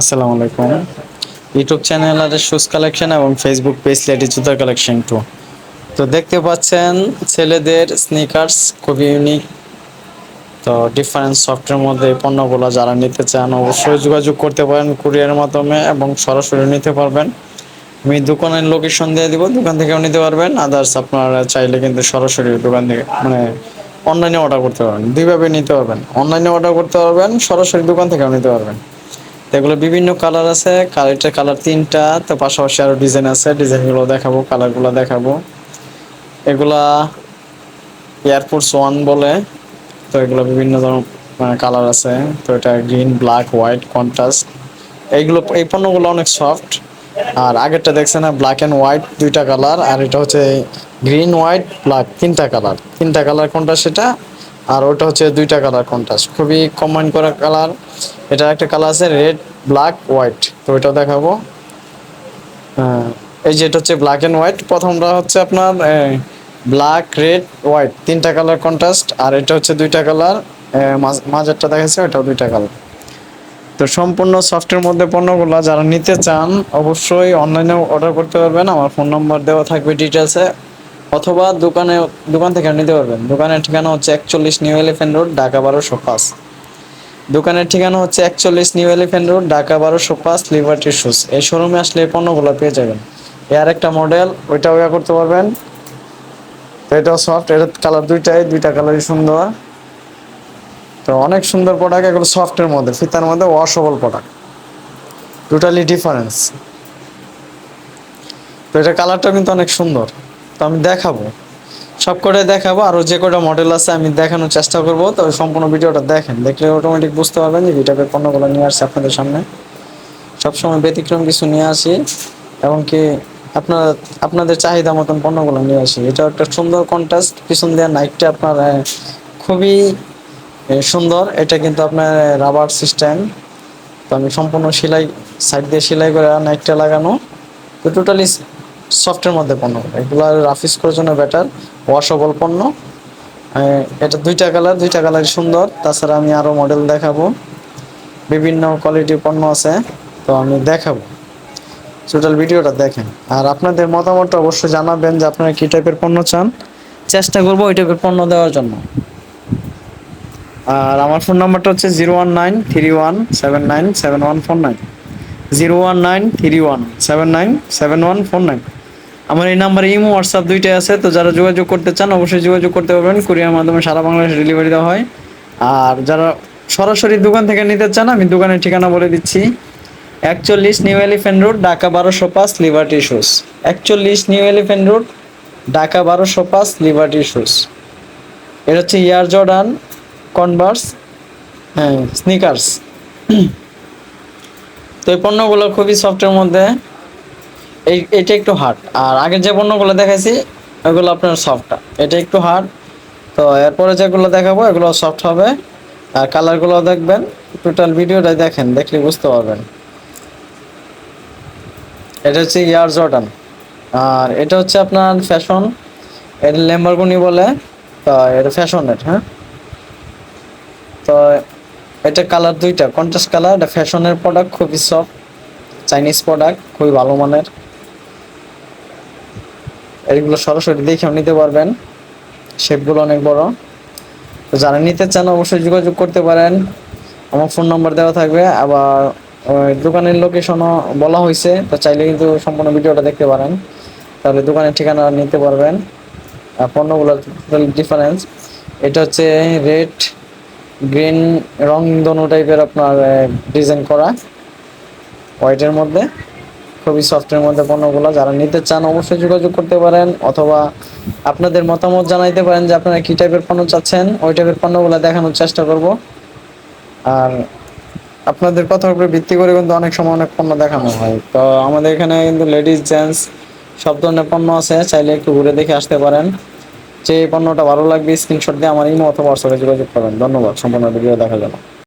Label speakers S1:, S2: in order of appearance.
S1: আসসালামু আলাইকুম। YouTube channel আর শুজ কালেকশন এবং ফেসবুক পেজ লেডি জুতার কালেকশন টু তো দেখতে পাচ্ছেন, ছেলেদের স্নিকার্স খুবই ইউনিক তো ডিফারেন্স সফটওয়্যার মধ্যে এই পণ্যগুলো যারা নিতে চান, অবশ্যই যোগাযোগ করতে পারেন কুরিয়ারের মাধ্যমে এবং সরাসরি নিতে পারবেন। আমি দোকানের লোকেশন দিয়ে দিব, দোকান থেকেও নিতে পারবেন। আদার্স আপনারা চাইলে কিন্তু সরাসরি দোকান থেকে মানে অনলাইনে অর্ডার করতে পারবেন। দুইভাবে নিতে পারবেন। অনলাইনে অর্ডার করতে পারবেন, সরাসরি দোকান থেকেও নিতে পারবেন। এগুলো বিভিন্ন কালার আছে কালারটার কালার তিনটা, তো পাশাপাশি আরও ডিজাইন আছে ডিজাইনগুলো দেখাবো কালারগুলো দেখাবো। এগুলা এয়ারফোর্স ওয়ান বলে, তো এগুলো বিভিন্ন ধরনের কালার আছে, তো এটা গ্রিন ব্ল্যাক হোয়াইট কন্ট্রাস্ট এইগুলো, এই পণ্যগুলো অনেক সফট আর আগেরটা দেখছেন না ব্ল্যাক অ্যান্ড হোয়াইট দুইটা কালার আর এটা হচ্ছে গ্রিন হোয়াইট ব্ল্যাক তিনটা কালার তিনটা কালার কোনটা সেটা আর ওটা হচ্ছে দুইটা কালার কন্ট্রাস্ট খুবই কম্বাইন করা কালার। এটা একটা কালার আছে রেড ব্ল্যাক হোয়াইট তো ওইটাও দেখাবো। হ্যাঁ, এই যে এটা হচ্ছে ব্ল্যাক অ্যান্ড হোয়াইট প্রথমটা হচ্ছে আপনার ব্ল্যাক রেড হোয়াইট তিনটা কালার কন্ট্রাস্ট আর এটা হচ্ছে দুইটা কালার। মাঝেরটা দেখাচ্ছে ওটাও দুইটা কালার। তো সম্পূর্ণ সফটের মধ্যে পণ্যগুলো যারা নিতে চান অবশ্যই অনলাইনে অর্ডার করতে পারবেন। আমার ফোন নম্বর দেওয়া থাকবে ডিটেলসে অথবা দোকানে, দোকান থেকে নিতে পারবেন। দোকানের ঠিকানা হচ্ছে একচল্লিশ নিউ এলিফেন্ট রোড, ঢাকা বারোশো পাঁচ। দোকানের ঠিকানা হচ্ছে একচল্লিশ নিউ এলিফেন্ট রোড, ঢাকা বারোশো পাঁচ, লিবার্টি শুজ এই শোরুমে আসলে এই পণ্যগুলো পেয়ে যাবেন। এর একটা মডেল, ওইটাও ইয়া করতে পারবেন। তো এটাও সফট, এটার কালার দুইটাই, দুইটা কালারই সুন্দর। তো অনেক সুন্দর প্রোডাক্ট এগুলো সফটের মধ্যে, ফিতার মধ্যে ওয়াশেবল প্রোডাক্ট টোটালি ডিফারেন্স তো এটা কালারটা কিন্তু অনেক সুন্দর। তো আমি দেখাবো। সব কটাই দেখাবো আরও যে কটা মডেল আছে আমি দেখানোর চেষ্টা করব তো সম্পূর্ণ ভিডিওটা দেখেন। দেখলে অটোমেটিক বুঝতে পারবেন যে ভিটাপের পণ্যগুলো নিয়ে আসছে আপনাদের সামনে। সবসময় ব্যতিক্রম কিছু নিয়ে আসি এমনকি আপনার, আপনাদের চাহিদা মতন পণ্যগুলো নিয়ে আসি। এটা একটা সুন্দর কন্ট্রাস্ট পিছন দেওয়ার নাইটটা আপনার খুবই সুন্দর। এটা কিন্তু আপনার রাবার সিস্টেম তো আমি সম্পূর্ণ সেলাই সাইড দিয়ে সেলাই করে নাইটটা লাগানো। তো টোটালি সফটের মধ্যে পণ্য। এগুলো রাফিস করার জন্য বেটার ওয়াশেবল পণ্য। এটা দুইটা কালার দুইটা কালার সুন্দর। তাছাড়া আমি আরও মডেল দেখাবো। বিভিন্ন কোয়ালিটির পণ্য আছে, তো আমি দেখাবো। টোটাল ভিডিওটা দেখেন। আর আপনাদের মতামতটা অবশ্যই জানাবেন যে আপনারা কী টাইপের পণ্য চান। চেষ্টা করব ওই টাইপের পণ্য দেওয়ার জন্য। আর আমার ফোন নাম্বারটা হচ্ছে zero one nine three one seven nine seven one four nine zero one nine three one seven nine seven one four nine আমার এই নাম্বারে ইমো হোয়াটসঅ্যাপ দুইটাই আছে, তো যারা যোগাযোগ করতে চান অবশ্যই যোগাযোগ করতে পারবেন। কুরিয়ার মাধ্যমে সারা বাংলাদেশে ডেলিভারি দেওয়া হয়। আর যারা সরাসরি দোকান থেকে নিতে চান, আমি দোকানের ঠিকানা বলে দিচ্ছি। একচল্লিশ নিউ এলিফেন্ট রোড, ঢাকা বারোশো পাঁচ লিবার্টি শুজ একচল্লিশ নিউ এলিফেন্ট রোড, ঢাকা বারোশো পাঁচ লিবার্টি শুজ এটা হচ্ছে ইয়ার জর্ডান কনভার্স হ্যাঁ স্নিকার্স তো এই পণ্যগুলো খুবই সফটের মধ্যে। এই, এটা একটু হার্ড আর আগের যে পণ্যগুলো দেখাইছি, ওগুলো আপনার সফট এটা একটু হার্ড তো এরপরে যেগুলো দেখাবো, এগুলো সফট হবে। আর কালারগুলো দেখবেন টোটাল ভিডিওটা দেখেন, দেখলে বুঝতে পারবেন। এটা হচ্ছে ইয়ার জর্ডান আর এটা হচ্ছে আপনার ফ্যাশন এটা ল্যাম্বারগুনি বলে। তো এটা ফ্যাশনের হ্যাঁ? তো এটা কালার দুইটা। কন্ট্রাস্ট কালার এটা ফ্যাশনের প্রোডাক্ট খুবই সফট চাইনিজ প্রোডাক্ট খুবই ভালো মানের। এগুলো সরাসরি দেখেও নিতে পারবেন। শেপগুলো অনেক বড়। তো যারা নিতে চান অবশ্যই যোগাযোগ করতে পারেন। আমার ফোন নাম্বার দেওয়া থাকবে। আবার দোকানের লোকেশনও বলা হয়েছে। তো চাইলে কিন্তু সম্পূর্ণ ভিডিওটা দেখতে পারেন। তাহলে দোকানের ঠিকানা নিতে পারবেন। আর পণ্যগুলোর ডিফারেন্স এটা হচ্ছে রেড গ্রিন রং দোনো টাইপের আপনার ডিজাইন করা। হোয়াইটের মধ্যে। খুবই সফটের মধ্যে পণ্যগুলো। যারা নিতে চান অবশ্যই যোগাযোগ করতে পারেন অথবা আপনাদের মতামত জানাইতে পারেন যে আপনারা কী টাইপের পণ্য চাচ্ছেন। ওই টাইপের পণ্যগুলো দেখানোর চেষ্টা করব। আর আপনাদের কথার উপরে ভিত্তি করে কিন্তু অনেক সময় অনেক পণ্য দেখানো হয়। তো আমাদের এখানে কিন্তু লেডিস জেন্টস সব ধরনের পণ্য আছে। চাইলে একটু ঘুরে দেখে আসতে পারেন। যে পণ্যটা ভালো লাগবে স্ক্রিনশট দিয়ে আমার ইমো অথবা হোয়াটসঅ্যাপে যোগাযোগ করবেন। ধন্যবাদ। সম্পূর্ণ ভিডিও দেখার জন্য।